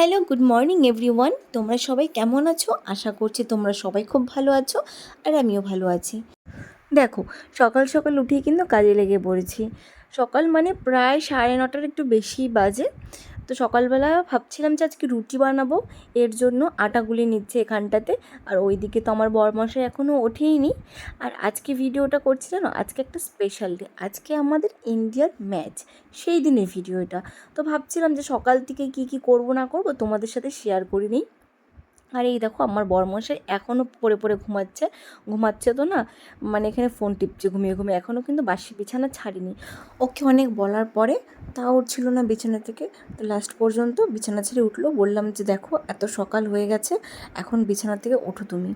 Hello, good morning everyone. তোমরা সবাই কেমন আছো? আশা করছি তোমরা সবাই খুব ভালো আছো আর আমিও ভালো আছি। দেখো, সকাল সকাল উঠেই কিন্তু কাজে লেগে পড়েছি। সকাল মানে প্রায় সাড়ে নটার একটু বেশি বাজে। তো সকালবেলা ভাবছিলাম যে আজকে রুটি বানাবো। এর জন্য আটা গুলি নিচ্ছে এখানটাতে। আর ওইদিকে তো আমার বরমশাই এখনও ওঠেইনি। আর আজকে ভিডিওটা করছি জানো? আজকে একটা স্পেশাল ডে আজকে আমাদের ইন্ডিয়ার ম্যাচ সেই দিনের ভিডিও এটা তো ভাবছিলাম যে সকাল থেকে কি কি করব না করব তোমাদের সাথে শেয়ার করে নিই। আর এই দেখো আমার বরমশাই এখনও পরে পরে ঘুমাচ্ছে। ঘুমাচ্ছে তো না? মানে এখানে ফোন টিপছে ঘুমিয়ে ঘুমিয়ে। এখনও কিন্তু বাসি বিছানা ছাড়িনি। ওকে অনেক বলার পরে তাও উঠছিল না বিছানা থেকে। তো লাস্ট পর্যন্ত বিছানা ছেড়ে উঠল। বললাম যে দেখো, এত সকাল হয়ে গেছে, এখন বিছানা থেকে ওঠো তুমি।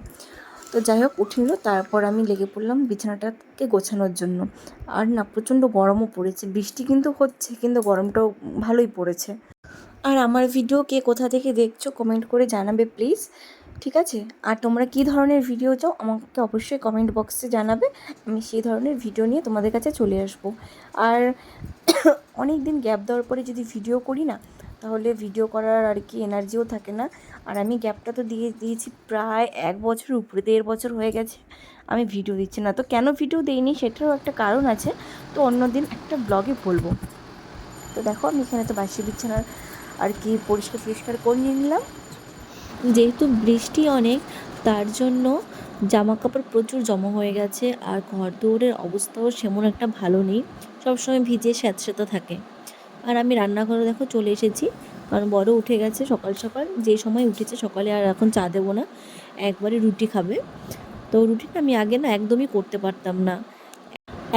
তো যাই হোক, উঠিল। তারপর আমি লেগে পড়লাম বিছানাটাকে গোছানোর জন্য। আর না, প্রচণ্ড গরমও পড়েছে। বৃষ্টি কিন্তু হচ্ছে, কিন্তু গরমটাও ভালোই পড়েছে। আর আমার ভিডিও কে কোথা থেকে দেখছ কমেন্ট করে জানাবে প্লিজ ঠিক আছে? আর তোমরা কী ধরনের ভিডিও চাও, আমাকে অবশ্যই কমেন্ট বক্সে জানাবে, আমি সেই ধরনের ভিডিও নিয়ে তোমাদের কাছে চলে আসব। আর অনেক দিন গ্যাপ দেওয়ার পরে যদি ভিডিও করি না, তাহলে ভিডিও করার আর কি এনার্জিও থাকে না। আর আমি গ্যাপটা তো দিয়ে দিয়েছি প্রায় এক বছর, উপরে দেড় বছর হয়ে গেছে, আমি ভিডিও দিচ্ছি না। তো কেন ভিডিও দিইনি, সেটারও একটা কারণ আছে। তো অন্য দিন একটা ব্লগে বলব। তো দেখো, আমি এখানে তো বাসি বিছানার আর কি পরিষ্কার পরিষ্কার করে নিয়ে নিলাম। যেহেতু বৃষ্টি অনেক, তার জন্য জামা কাপড় প্রচুর জমা হয়ে গেছে আর ঘর দৌড়ের অবস্থাও সেমন একটা ভালো নেই, সবসময় ভিজে স্যাঁতস্যাঁতে থাকে। আর আমি রান্নাঘরে দেখো চলে এসেছি, কারণ বড় উঠে গেছে সকাল সকাল, যে সময় উঠেছে সকালে আর এখন চা দেবো না, একবারে রুটি খাবে। তো রুটিটা আমি আগে না একদমই করতে পারতাম না।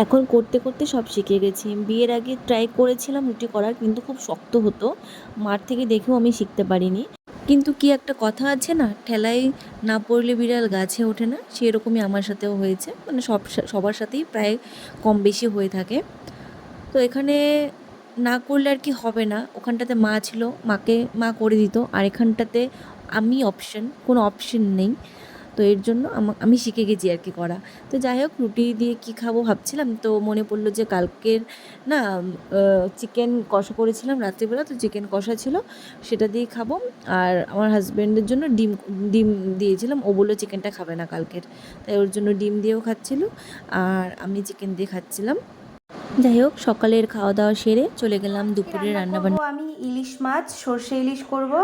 এখন করতে করতে সব শিখে গেছি। বিয়ের আগে ট্রাই করেছিলাম রুটি করার, কিন্তু খুব শক্ত হতো। মার থেকে দেখেও আমি শিখতে পারিনি। কিন্তু কি একটা কথা আছে না, ঠেলায় না পড়লে বিড়াল গাছে ওঠে না, সেরকমই আমার সাথেও হয়েছে। মানে সব সবার সাথেই প্রায় কম বেশি হয়ে থাকে। তো এখানে না করলে আর কি হবে না। ওখানটাতে মা ছিল, মাকে, মা করে দিত। আর এখানটাতে আমি অপশন কোনো অপশন নেই। তো এর জন্য আমা- আমি শিখে গেছি আর কি করা। তো যাই হোক রুটি দিয়ে কি খাব ভাবছিলাম। তো মনে পড়ল যে কালকের না চিকেন কষা করেছিলাম রাত্রিবেলা। তো চিকেন কষা ছিল সেটা দিয়ে খাব। আর আমার হাজব্যান্ডের জন্য ডিম ডিম দিয়েছিলাম। ও বলল চিকেনটা খাবে না কালকের। তাই ওর জন্য ডিম দিয়েও খাচ্ছিল। আর আমি চিকেন দিয়ে খাচ্ছিলাম। যাই হোক সকালের খাওয়া দাওয়া সেরে চলে গেলাম দুপুরে রান্না বান্না আমি ইলিশ মাছ সর্ষে ইলিশ করব।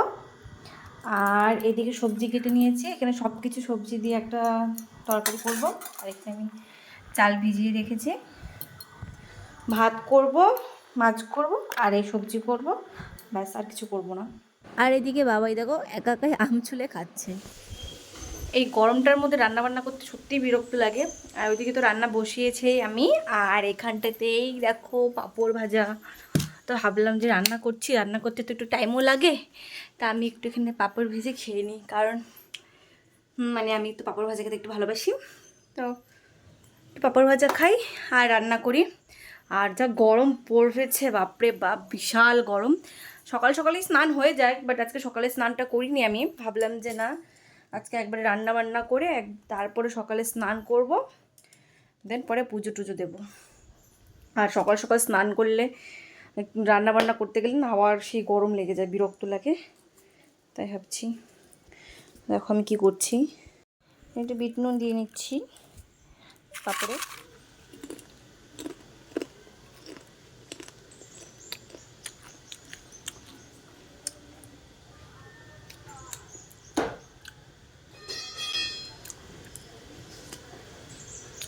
আর এদিকে সবজি কেটে নিয়েছি। এখানে সব কিছু সবজি দিয়ে একটা তরকারি করব। আর এখানে আমি চাল ভিজিয়ে রেখেছি। ভাত করব মাছ করব আর এই সবজি করব। ব্যাস আর কিছু করব না। আর এদিকে বাবাই দেখো একা একাই আম ছুলে খাচ্ছে। এই গরমটার মধ্যে রান্না বান্না করতে সত্যিই বিরক্ত লাগে। আর ওইদিকে তো রান্না বসিয়েছে আমি। আর এখানটাতেই দেখো পাঁপড় ভাজা। তো ভাবলাম যে রান্না করছি, রান্না করতে তো একটু টাইমও লাগে, তা আমি একটু এখানে পাঁপড় ভেজে খেয়ে নিই। কারণ মানে আমি একটু পাঁপড় ভাজা খেতে একটু ভালোবাসি। তো একটু পাঁপড় ভাজা খাই আর রান্না করি। আর যা গরম পড়েছে, বাপরে বাপ, বিশাল গরম। সকাল সকালেই স্নান হয়ে যায় বাট আজকে সকালে স্নানটা করিনি আমি। ভাবলাম যে না, আজকে একবারে রান্না বান্না করে এক, তারপরে সকালে স্নান করব, দেন পরে পুজো টুজো দেবো। আর সকাল সকাল স্নান করলে রান্না বান্না করতে গেলে না আবার সেই গরম লেগে যায়, বিরক্ত লাগে। তাই ভাবছি, দেখো আমি কি করছি। একটু বিট নুন দিয়ে নিচ্ছি তারপরে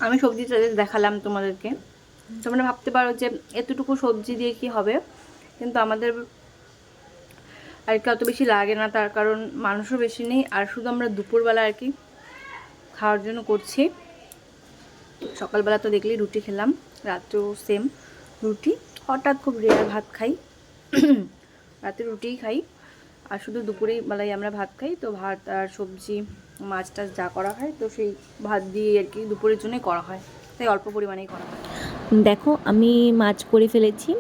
আমি সবজিটা দেখালাম তোমাদেরকে। তোমরা ভাবতে পারো যে এতটুকু সবজি দিয়ে কি হবে, কিন্তু আমাদের আর কি অত বেশি লাগে না, তার কারণ মানুষও বেশি নেই। আর শুধু আমরা দুপুরবেলা আর কি খাওয়ার জন্য করছি। সকালবেলা তো দেখলেই রুটি খেলাম, রাত্রেও সেম রুটি। হঠাৎ খুব রেয়ার ভাত খাই। রাতে রুটিই খাই। আর শুধু দুপুরেই বেলায় আমরা ভাত খাই, তো ভাত আর সবজি, মাছ টাছ যা করা হয়, তো সেই ভাত দিয়ে আর কি দুপুরের জন্যই করা হয়। তাই অল্প পরিমাণেই করা হয়। দেখো, আমি মাছ করে ফেলেছি।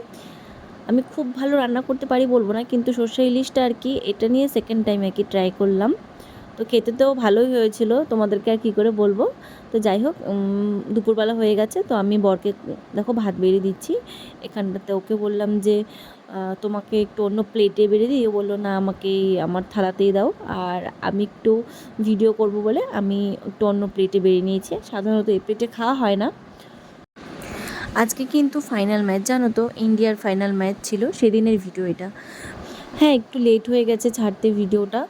আমি খুব ভালো রান্না করতে পারি বলব না, কিন্তু সর্ষে ইলিশটা আর কি, এটা নিয়ে সেকেন্ড টাইম আর কি ট্রাই করলাম। তো খেতে তো ভালোই হয়েছিল, তোমাদেরকে আর কী করে বলব। তো যাই হোক দুপুরবেলা হয়ে গেছে, তো আমি বরকে দেখো ভাত বেরিয়ে দিচ্ছি। এখানটাতে ওকে বললাম যে তোমাকে একটু অন্য প্লেটে বেরিয়ে দিই। ও বলল, না, আমাকে আমার থালাতেই দাও। আর আমি একটু ভিডিও করব বলে আমি একটু অন্য প্লেটে বেরিয়ে নিয়েছি। সাধারণত এই প্লেটে খাওয়া হয় না। আজকে কিন্তু ফাইনাল ম্যাচ জানো তো? ইন্ডিয়ার ফাইনাল ম্যাচ ছিল, সেদিনের ভিডিও এটা। হ্যাঁ একটু লেট হয়ে গেছে ছাড়তে ভিডিওটা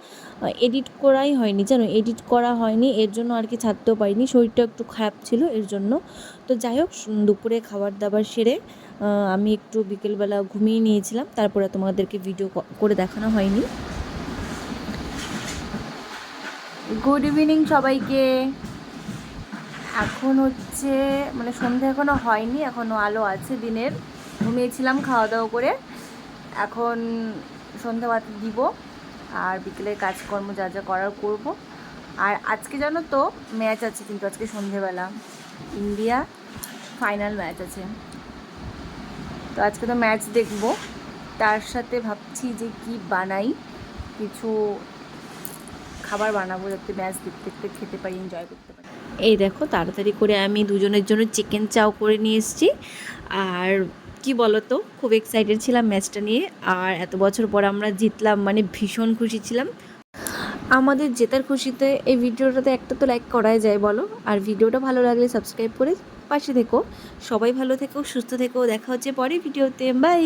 এডিট করাই হয়নি, জানো? এডিট করা হয়নি, এর জন্য আর কি ছাড়তেও পারিনি। শরীরটা একটু খারাপ ছিল এর জন্য। তো যাই হোক দুপুরে খাবার দাবার সেরে আমি একটু বিকেলবেলা ঘুমিয়ে নিয়েছিলাম। তারপরে তোমাদেরকে ভিডিও করে দেখানো হয়নি। গুড ইভিনিং সবাইকে। এখন হচ্ছে মানে সন্ধে এখনও হয়নি এখনও আলো আছে দিনের। ঘুমিয়েছিলাম খাওয়া দাওয়া করে। এখন সন্ধ্যা বাতি দিব, আর বিকেলের কাজকর্ম যা যা করার করব। আর আজকে জানো তো, ম্যাচ আছে কিন্তু আজকে সন্ধেবেলা। ইন্ডিয়া ফাইনাল ম্যাচ আছে। তো আজকে তো ম্যাচ দেখব। তার সাথে ভাবছি যে কি বানাই, কিছু খাবার বানাবো যাতে ম্যাচ দেখতে দেখতে খেতে পারি এনজয় করতে পারি। এই দেখো তাড়াতাড়ি করে আমি দুজনের জন্য চিকেন চাও করে নিয়ে এসেছি। আর কি বলো তো খুব এক্সাইটেড ছিলাম ম্যাচটা নিয়ে। আর এত বছর পর আমরা জিতলাম মানে ভীষণ খুশি ছিলাম। আমাদের জেতার খুশিতে এই ভিডিওটাতে একটা তো লাইক করাই যায় বলো। আর ভিডিওটা ভালো লাগলে সাবস্ক্রাইব করে পাশে থেকো। সবাই ভালো থেকো সুস্থ থেকো। দেখা হচ্ছে পরে ভিডিওতে। বাই